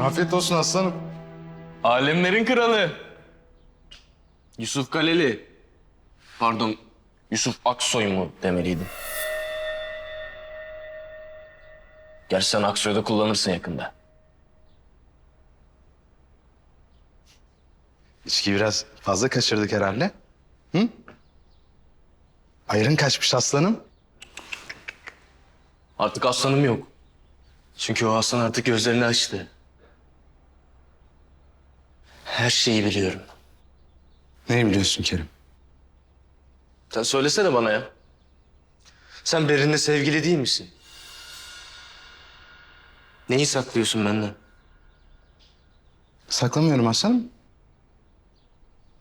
Afiyet olsun aslanım. Alemlerin kralı. Yusuf Kaleli. Pardon, Yusuf Aksoy mu demeliydim. Gerçi sen Aksoy'u da kullanırsın yakında. İçki biraz fazla kaçırdık herhalde. Hı? Ayrın kaçmış aslanım. Artık aslanım yok. Çünkü o aslan artık gözlerini açtı. Her şeyi biliyorum. Neyi biliyorsun Kerim? Sen söylesene bana ya. Sen Berin'le sevgili değil misin? Neyi saklıyorsun benden? Saklamıyorum aslanım.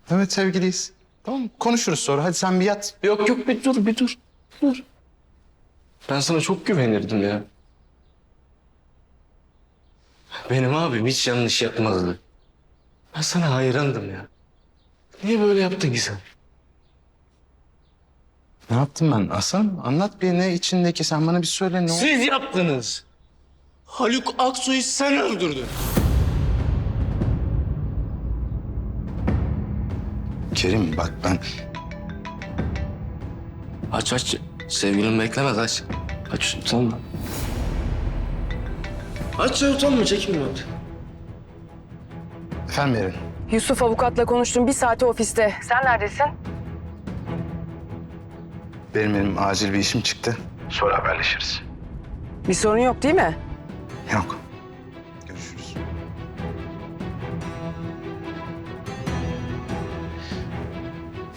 Evet sevgiliyiz. Tamam konuşuruz sonra. Hadi sen bir yat. Yok yok bir dur bir dur. Dur. Ben sana çok güvenirdim ya. Benim abim hiç yanlış yapmazdı. Ben sana hayrandım ya. Niye böyle yaptın ki sen? Ne yaptım ben aslanım? Anlat bir ne içindeki sen bana bir söyle ne oldu? Siz yaptınız. Haluk Aksoy'u sen öldürdün. Kerim bak ben Aç aç. Sevgilim beklemez aç. Aç utanma. Aç utanma çekinme. Efendim Erin. Yusuf avukatla konuştum bir saati ofiste. Sen neredesin? Benim benim acil bir işim çıktı. Sonra haberleşiriz. Bir sorun yok değil mi? Yok. Görüşürüz.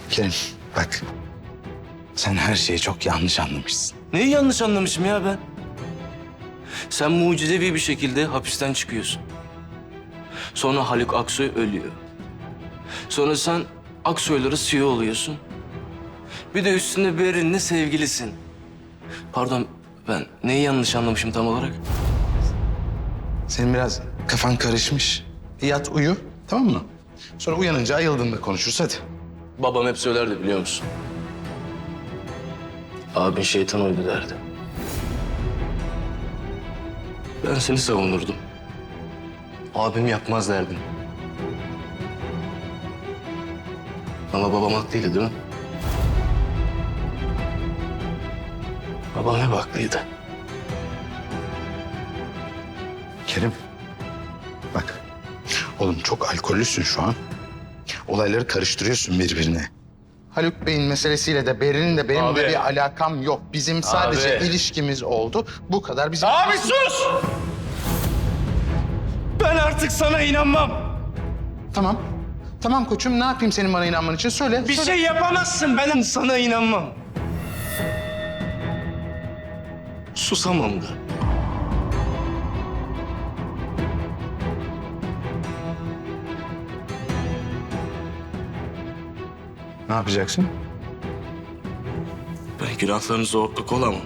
Kerim bak. Sen her şeyi çok yanlış anlamışsın. Neyi yanlış anlamışım ya ben? Sen mucizevi bir şekilde hapisten çıkıyorsun. Sonra Haluk Aksoy ölüyor. Sonra sen Aksoy'ları CEO oluyorsun. Bir de üstünde Berin'le sevgilisin. Pardon ben neyi yanlış anlamışım tam olarak? Senin biraz kafan karışmış. Yat uyu tamam mı? Sonra uyanınca ayıldığında konuşuruz hadi. Babam hep söylerdi biliyor musun? Abin şeytan oydu derdi. Ben seni savunurdum. Abim yapmaz derdim. Ama babam haklıydı değil mi? Babam hep haklıydı. Kerim. Bak. Oğlum çok alkollüsün şu an. Olayları karıştırıyorsun birbirine. Haluk Bey'in meselesiyle de Berin'in de benim Abi. de bir alakam yok. Bizim sadece Abi. ilişkimiz oldu. Bu kadar bizim... Abi sus! Artık sana inanmam. Tamam. Tamam koçum ne yapayım senin bana inanman için? Söyle. Bir söyle. şey yapamazsın. Ben sana inanmam. Susamam da. Ne yapacaksın? Ben günahlarınıza ortak olamam.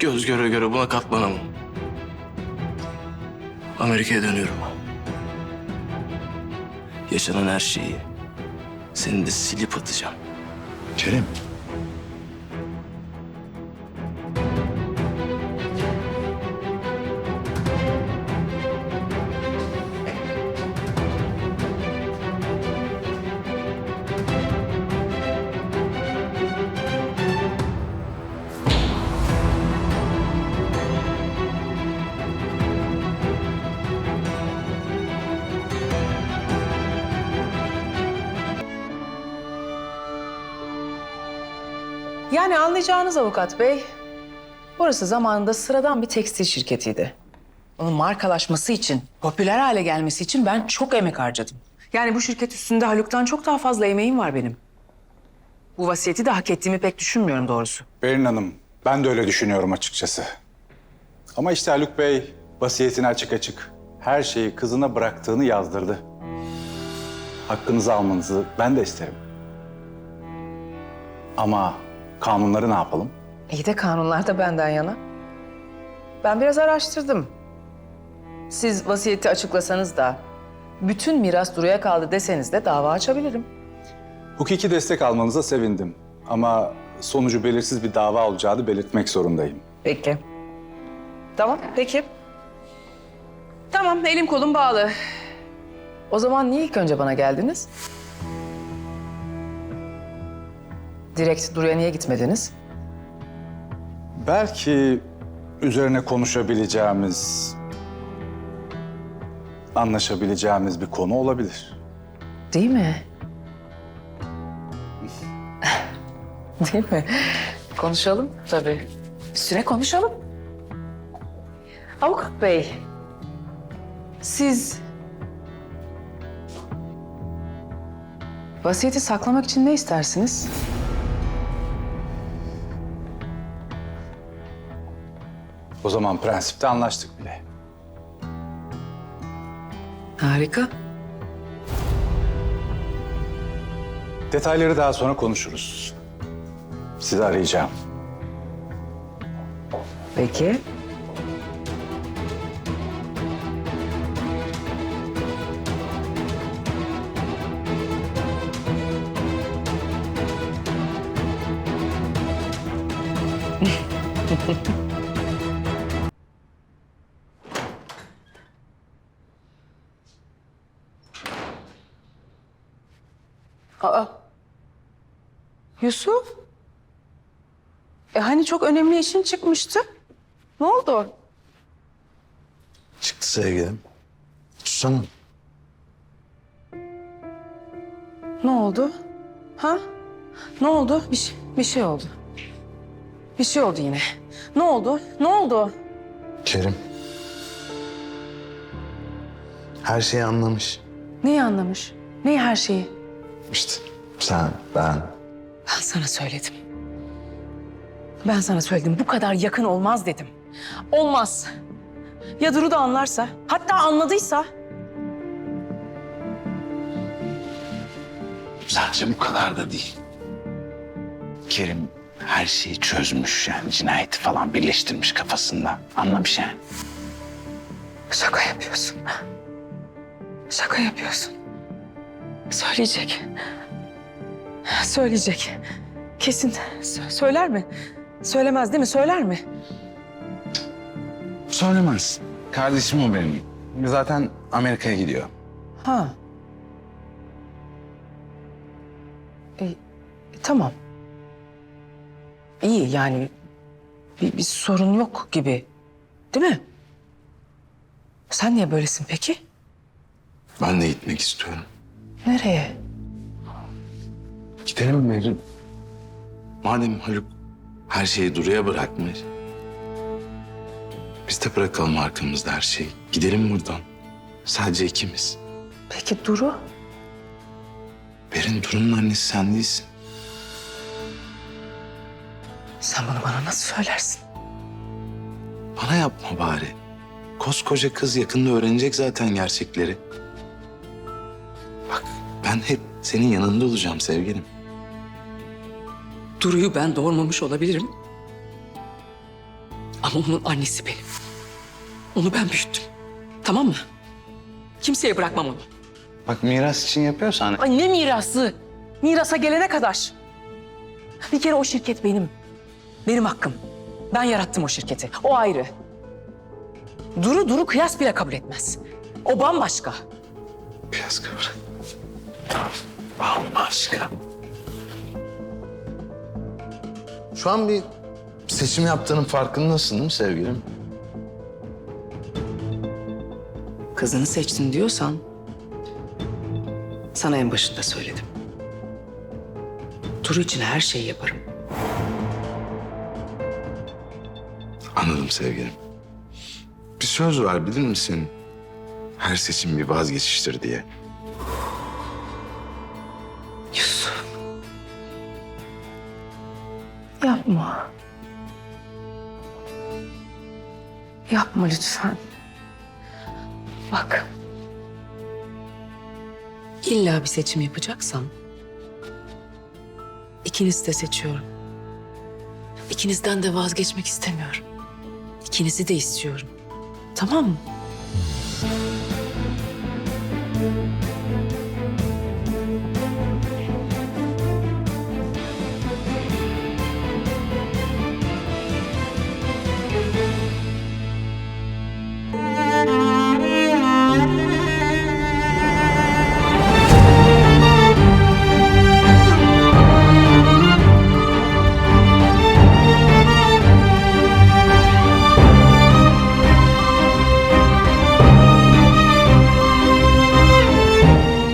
Göz göre göre buna katlanamam. Amerika'ya dönüyorum. Yaşanan her şeyi senin de silip atacağım. Kerim. Yani anlayacağınız avukat bey, burası zamanında sıradan bir tekstil şirketiydi. Onun markalaşması için, popüler hale gelmesi için ben çok emek harcadım. Yani bu şirket üstünde Haluk'tan çok daha fazla emeğim var benim. Bu vasiyeti de hak ettiğimi pek düşünmüyorum doğrusu. Berin Hanım, ben de öyle düşünüyorum açıkçası. Ama işte Haluk Bey vasiyetini açık açık her şeyi kızına bıraktığını yazdırdı. Hakkınızı almanızı ben de isterim. Ama kanunları ne yapalım? İyi de kanunlar da benden yana. Ben biraz araştırdım. Siz vasiyeti açıklasanız da, bütün miras Duru'ya kaldı deseniz de dava açabilirim. Hukuki destek almanıza sevindim. Ama sonucu belirsiz bir dava olacağını belirtmek zorundayım. Peki. Tamam, peki. Tamam, elim kolum bağlı. O zaman niye ilk önce bana geldiniz? Direkt Duru'ya niye gitmediniz? Belki üzerine konuşabileceğimiz, anlaşabileceğimiz bir konu olabilir. Değil mi? Değil mi? Konuşalım tabii. Üstüne konuşalım. Avukat Bey, siz vasiyeti saklamak için ne istersiniz? O zaman prensipte anlaştık bile. Harika. Detayları daha sonra konuşuruz. Sizi arayacağım. Peki. Yusuf? E hani çok önemli işin çıkmıştı? Ne oldu? Çıktı sevgilim. Tutsana. Ne oldu? Ha? Ne oldu? Bir şey, bir şey oldu. Bir şey oldu yine. Ne oldu? Ne oldu? Kerim. Her şeyi anlamış. Neyi anlamış? Neyi her şeyi? İşte sen, ben. Ben sana söyledim. Ben sana söyledim. Bu kadar yakın olmaz dedim. Olmaz. Ya Duru da anlarsa, hatta anladıysa Sadece bu kadar da değil. Kerim her şeyi çözmüş yani cinayeti falan birleştirmiş kafasında. Anlamış yani. Şaka yapıyorsun. Şaka yapıyorsun. Söyleyecek. Söyleyecek. Kesin. Sö- söyler mi? Söylemez değil mi? Söyler mi? Söylemez. Kardeşim o benim. Zaten Amerika'ya gidiyor. Ha. E, tamam. İyi yani bir, bir sorun yok gibi. Değil mi? Sen niye böylesin peki? Ben de gitmek istiyorum. Nereye? Gidelim mi Mecnun? Madem Haluk her şeyi Duru'ya bırakmış. Biz de bırakalım arkamızda her şeyi. Gidelim buradan. Sadece ikimiz. Peki Duru? Berin Duru'nun annesi sen değilsin. Sen bunu bana nasıl söylersin? Bana yapma bari. Koskoca kız yakında öğrenecek zaten gerçekleri. Bak ben hep senin yanında olacağım sevgilim. Duru'yu ben doğurmamış olabilirim. Ama onun annesi benim. Onu ben büyüttüm. Tamam mı? Kimseye bırakmam onu. Bak miras için yapıyorsan Ay ne mirası? Mirasa gelene kadar. Bir kere o şirket benim. Benim hakkım. Ben yarattım o şirketi. O ayrı. Duru Duru kıyas bile kabul etmez. O bambaşka. biraz kıvır. Bambaşka. Şu an bir seçim yaptığının farkındasın değil mi sevgilim? Kızını seçtin diyorsan... ...sana en başında söyledim. Duru için her şeyi yaparım. Anladım sevgilim. Bir söz var bilir misin? Her seçim bir vazgeçiştir diye. Yapma. Yapma lütfen. Bak. İlla bir seçim yapacaksam... ...ikinizi de seçiyorum. İkinizden de vazgeçmek istemiyorum. İkinizi de istiyorum. Tamam mı?